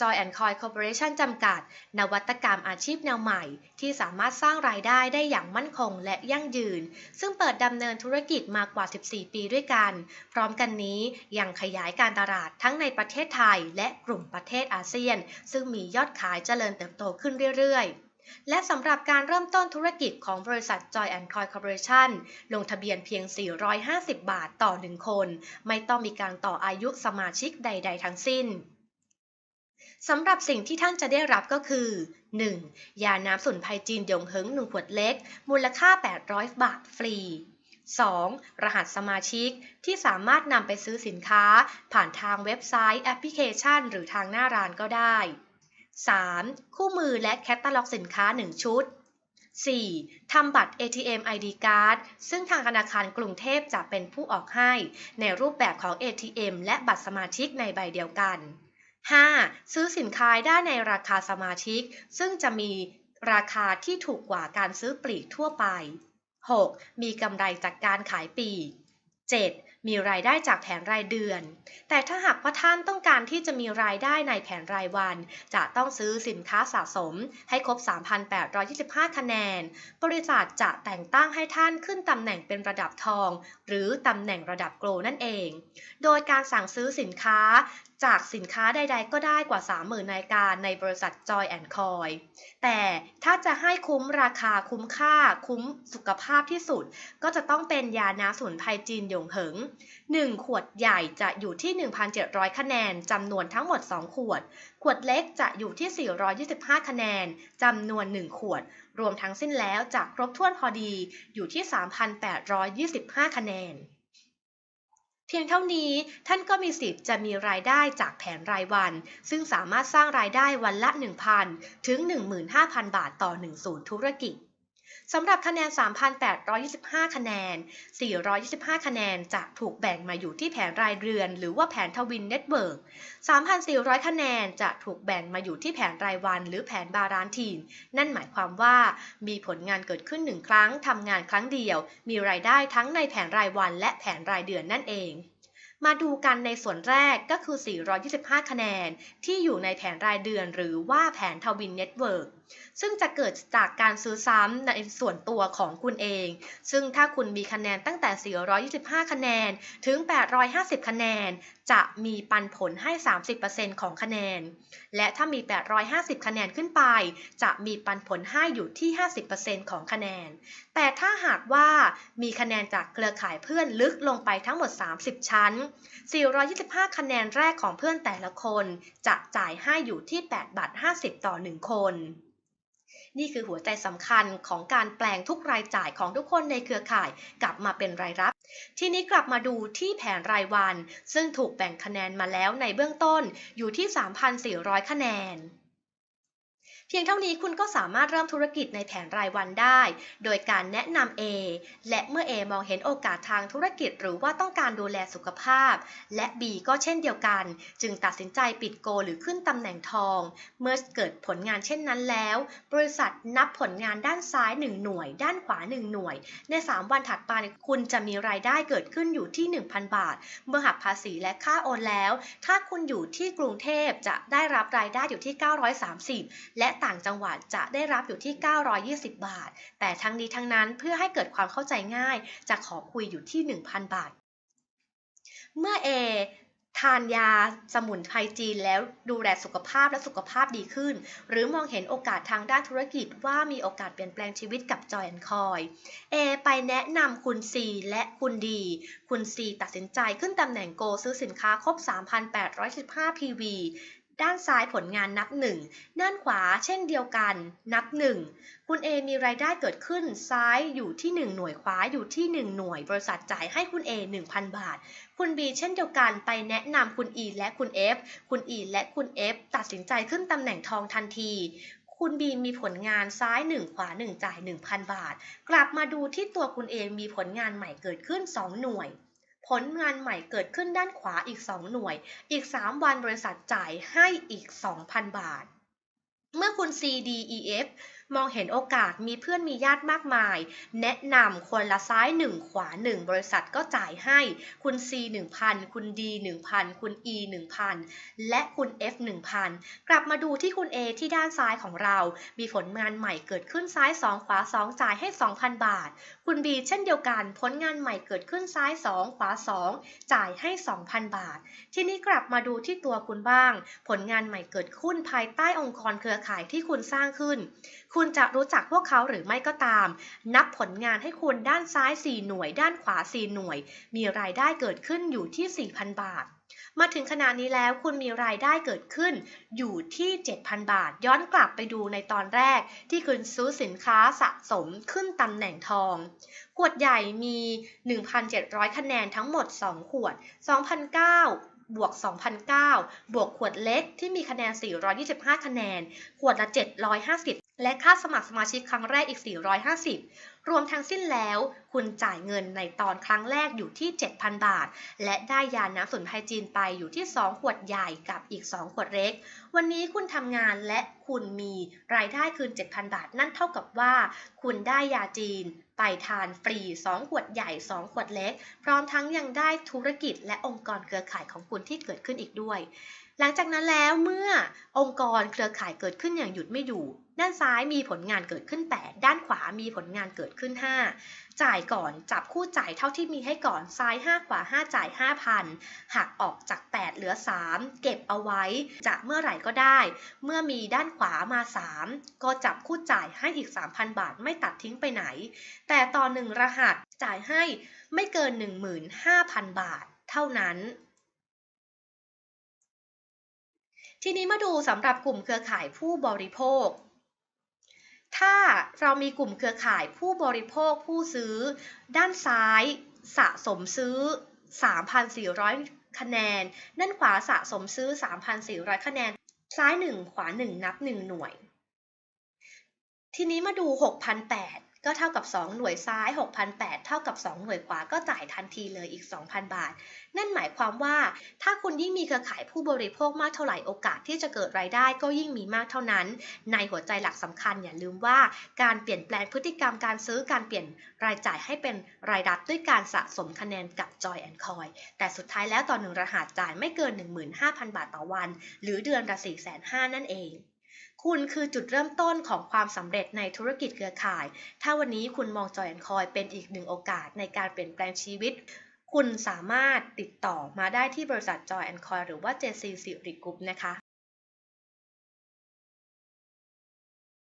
Joy and Coy Corporation จำกัด นวัตกรรมอาชีพแนวใหม่ ที่สามารถสร้างรายได้ได้อย่างมั่นคงและยั่งยืน ซึ่งเปิดดำเนินธุรกิจมากว่า 14 ปีด้วยกัน พร้อมกันนี้ยังขยายการตลาดทั้งในประเทศไทย และกลุ่มประเทศอาเซียน ซึ่งมียอดขายเจริญเติบโตขึ้นเรื่อยๆและสำหรับการเริ่มต้นธุรกิจของบริษัท Joy and Coy Corporation ลงทะเบียนเพียง 450 บาทต่อ 1 คน ไม่ต้องมีการต่ออายุสมาชิกใด ๆ ทั้งสิ้น สำหรับสิ่งที่ท่านจะได้รับก็คือ 1. ยาน้ำสมุนไพรจีนหยงเหิง1ขวดเล็ก มูลค่า 800 บาทฟรี 2. รหัสสมาชิกที่สามารถนำไปซื้อสินค้า ผ่านทางเว็บไซต์แอปพลิเคชัน หรือทางหน้าร้านก็ได้ 3. คู่มือและแคตตาล็อกสินค้า 1 ชุด 4. ทำบัตร ATM ID Card ซึ่งทางธนาคารกรุงเทพจะเป็นผู้ออกให้ ในรูปแบบของ ATM และบัตรสมาชิกในใบเดียวกัน 5. ซื้อสินค้าได้ในราคาสมาชิก ซึ่งจะมีราคาที่ถูกกว่าการซื้อปลีกทั่วไป 6. มีกำไรจากการขายปลีก 7. มีรายได้จากแผนรายเดือน แต่ถ้าหากว่าท่านต้อง การที่จะมีรายได้ในแผนรายวัน จะต้องซื้อสินค้าสะสมให้ครบ 3,825 คะแนน บริษัทจะแต่งตั้งให้ท่านขึ้นตำแหน่งเป็นระดับทอง หรือตำแหน่งระดับโกลนั่นเอง โดยการสั่งซื้อสินค้าจากสินค้าใดๆ ก็ได้กว่า 30,000รายการในบริษัท Joy and Coy แต่ถ้าจะให้คุ้มราคาคุ้มค่าคุ้มสุขภาพที่สุด ก็จะต้องเป็นยาน้ำสมุนไพจีนหยงเหิง 1 ขวดใหญ่จะอยู่ที่ 1,700 คะแนนจำนวนทั้งหมด 2 ขวด ขวดเล็กจะอยู่ที่ 425 คะแนนจำนวน 1 ขวด รวมทั้งสิ้นแล้วจะครบถ้วนพอดีอยู่ที่ 3,825 คะแนน เพียงเท่านี้ท่านก็มีสิทธิ์จะมีรายได้จากแผนรายวัน ซึ่งสามารถสร้างรายได้วันละ 1,000 ถึง 15,000 บาทต่อ1ศูนย์ธุรกิจ สำหรับคะแนน 3,825 คะแนน 425 คะแนนจะถูกแบ่งมาอยู่ที่แผนรายเดือน หรือว่าแผนทวินเน็ตเวิร์ก3,400 คะแนนจะถูกแบ่งมาอยู่ที่แผนรายวัน หรือแผนบารานทีน นั่นหมายความว่ามีผลงานเกิดขึ้นหนึ่งครั้งทำงานครั้งเดียว มีรายได้ทั้งในแผนรายวัน และแผนรายเดือนนั่นเองมาดูกันในส่วนแรกก็คือ 425 คะแนน ที่อยู่ในแผนรายเดือนหรือว่าแผนทวินเน็ตเวิร์กซึ่งจะเกิดจากการซื้อซ้ำในส่วนตัวของคุณเอง ซึ่งถ้าคุณมีคะแนนตั้งแต่ 425 คะแนน ถึง 850 คะแนน จะมีปันผลให้ 30%ของคะแนน และถ้ามี 850 คะแนนขึ้นไป จะมีปันผลให้อยู่ที่ 50%ของคะแนน แต่ถ้าหากว่ามีคะแนนจากเครือข่ายเพื่อนลึกลงไปทั้งหมด 30 ชั้น 425 คะแนนแรกของเพื่อนแต่ละคน จะจ่ายให้อยู่ที่ 8 บาท 50 ต่อ 1 คน นี่คือหัวใจสำคัญของการแปลงทุกรายจ่ายของทุกคนในเครือข่ายกลับมาเป็นรายรับ ทีนี้กลับมาดูที่แผนรายวัน ซึ่งถูกแบ่งคะแนนมาแล้วในเบื้องต้นอยู่ที่ 3,400 คะแนน พียงเท่านี้คุณก็สามารถเริ่มธุรกิจในแผนรายวันได้ โดยการแนะนำ A และเมื่อ A มองเห็นโอกาสทางธุรกิจ หรือว่าต้องการดูแลสุขภาพ และ B ก็เช่นเดียวกัน จึงตัดสินใจปิดโก หรือขึ้นตำแหน่งทอง เมื่อเกิดผลงานเช่นนั้นแล้ว บริษัทนับผลงานด้านซ้าย 1 หน่วย ด้านขวา 1 หน่วย ใน 3 วันถัดไปคุณจะมีรายได้เกิดขึ้นอยู่ที่ 1,000 บาท เมื่อหักภาษีและค่าโอนแล้ว ถ้าคุณอยู่ที่กรุงเทพจะได้รับรายได้อยู่ที่ 930 และต่างจังหวัดจะได้รับอยู่ที่ 920 บาท แต่ทั้งนี้ทั้งนั้นเพื่อให้เกิดความเข้าใจง่าย จะขอคุยอยู่ที่ 1,000 บาท เมื่อ A ทานยาสมุนไพรจีนแล้วดูแลสุขภาพและสุขภาพดีขึ้น หรือมองเห็นโอกาสทางด้านธุรกิจว่ามีโอกาสเปลี่ยนแปลงชีวิตกับจอยแอนคอย A ไปแนะนำคุณ C และคุณ D คุณ C ตัดสินใจขึ้นตำแหน่งโกซื้อสินค้าครบ 3,815 PV ด้านซ้ายผลงานนับ 1 ด้านขวาเช่นเดียวกันนับ 1 คุณ A มีรายได้เกิดขึ้นซ้ายอยู่ที่ 1 หน่วยขวาอยู่ที่ 1 หน่วย บริษัทจ่ายให้คุณ A 1,000 บาท คุณ B เช่นเดียวกันไปแนะนำคุณ E และคุณ F คุณ E และคุณ F ตัดสินใจขึ้นตำแหน่งทองทันทีคุณ B มีผลงานซ้าย 1 ขวา 1 จ่าย 1,000 บาท กลับมาดูที่ตัวคุณเองมีผลงานใหม่เกิดขึ้น 2 หน่วย ผลงานใหม่เกิดขึ้นด้านขวาอีก 2 หน่วย อีก 3 วันบริษัทจ่ายให้อีก 2,000 บาท เมื่อคุณ C D E F มองเห็นโอกาสมีเพื่อนมีญาติมากมาย แนะนำคนละซ้าย 1 ขวา 1 บริษัทก็จ่ายให้ คุณ C 1,000 คุณ D 1,000 คุณ E 1,000 และคุณ F 1,000 กลับมาดูที่คุณ A ที่ด้านซ้ายของเรา มีผลงานใหม่เกิดขึ้นซ้าย 2 ขวา 2 จ่ายให้ 2,000 บาท คุณ B เช่นเดียวกัน ผลงานใหม่เกิดขึ้นซ้าย 2 ขวา 2 จ่ายให้ 2,000 บาท ทีนี้กลับมาดูที่ตัวคุณบ้าง ผลงานใหม่เกิดขึ้นภายใต้องค์กรเครือข่ายที่คุณสร้างขึ้น คุณจะรู้จักพวกเขาหรือไม่ก็ตาม นับผลงานให้คุณด้านซ้าย 4 หน่วย ด้านขวา 4 หน่วย มีรายได้เกิดขึ้นอยู่ที่ 4,000 บาท มาถึงขณะนี้แล้วคุณมีรายได้เกิดขึ้นอยู่ที่ 7,000 บาท ย้อนกลับไปดูในตอนแรก ที่คุณซื้อสินค้าสะสมขึ้นตำแหน่งทองขวดใหญ่มี 1,700 คะแนนทั้งหมด 2 ขวด 2,009บวก 2,009 บวกขวดเล็กที่มีคะแนน 425 คะแนน ขวดละ 750 และค่าสมัครสมาชิกครั้งแรกอีก 450 รวมทั้งสิ้นแล้ว คุณจ่ายเงินในตอนครั้งแรกอยู่ที่ 7,000 บาท และได้ยาน้ำสมุนไพรจีนไปอยู่ที่ 2 ขวดใหญ่กับอีก 2 ขวดเล็ก วันนี้คุณทำงานและคุณมีรายได้คืน 7,000 บาท นั่นเท่ากับว่า คุณได้ยาจีนไปทานฟรี 2 ขวดใหญ่ 2 ขวดเล็ก พร้อมทั้งยังได้ธุรกิจและองค์กรเครือข่ายของคุณที่เกิดขึ้นอีกด้วย หลังจากนั้นแล้วเมื่อองค์กรเครือข่ายเกิดขึ้นอย่างหยุดไม่อยู่ ด้านซ้ายมีผลงานเกิดขึ้น 8 ด้านขวามีผลงานเกิดขึ้น 5 จ่ายก่อนจับคู่จ่ายเท่าที่มีให้ก่อนซ้าย 5 ขวา 5 จ่าย 5,000หักออกจาก 8 เหลือ 3 เก็บเอาไว้ จะเมื่อไหร่ก็ได้ เมื่อมีด้านขวามา 3 ก็จับคู่จ่ายให้อีก 3,000 บาทไม่ตัดทิ้งไปไหน แต่ต่อหนึ่งรหัสจ่ายให้ไม่เกิน 15,000 บาท เท่านั้น ทีนี้มาดูสำหรับกลุ่มเครือข่ายผู้บริโภค ถ้าเรามีกลุ่มเครือข่ายผู้บริโภคผู้ซื้อ ด้านซ้ายสะสมซื้อ 3,400 คะแนน ด้านขวาสะสมซื้อ 3,400 คะแนน ซ้าย 1 ขวา 1 นับ 1 หน่วย ทีนี้มาดู 6,800 ก็เท่ากับ 2 หน่วยซ้าย 6,800 เท่ากับ 2 หน่วยขวาก็จ่ายทันทีเลยอีก 2,000 บาท นั่นหมายความว่าถ้าคุณยิ่งมีเครือข่ายผู้บริโภคมากเท่าไหร่โอกาสที่จะเกิดรายได้ก็ยิ่งมีมากเท่านั้น ในหัวใจหลักสำคัญอย่าลืมว่าการเปลี่ยนแปลงพฤติกรรมการซื้อการเปลี่ยนรายจ่ายให้เป็นรายรับด้วยการสะสมคะแนนกับ Joy and Coin แต่สุดท้ายแล้วต่อหนึ่งรหัสจ่ายไม่เกิน 15,000 บาทต่อวัน หรือเดือนละ4,500นั่นเอง คุณคือจุดเริ่มต้นของความสำเร็จในธุรกิจเครือข่าย ถ้าวันนี้คุณมองจอยแอนคอยเป็นอีกหนึ่งโอกาสในการเปลี่ยนแปลงชีวิต คุณสามารถติดต่อมาได้ที่บริษัทจอยแอนคอยหรือว่า JC สิริกรุ๊ปนะคะ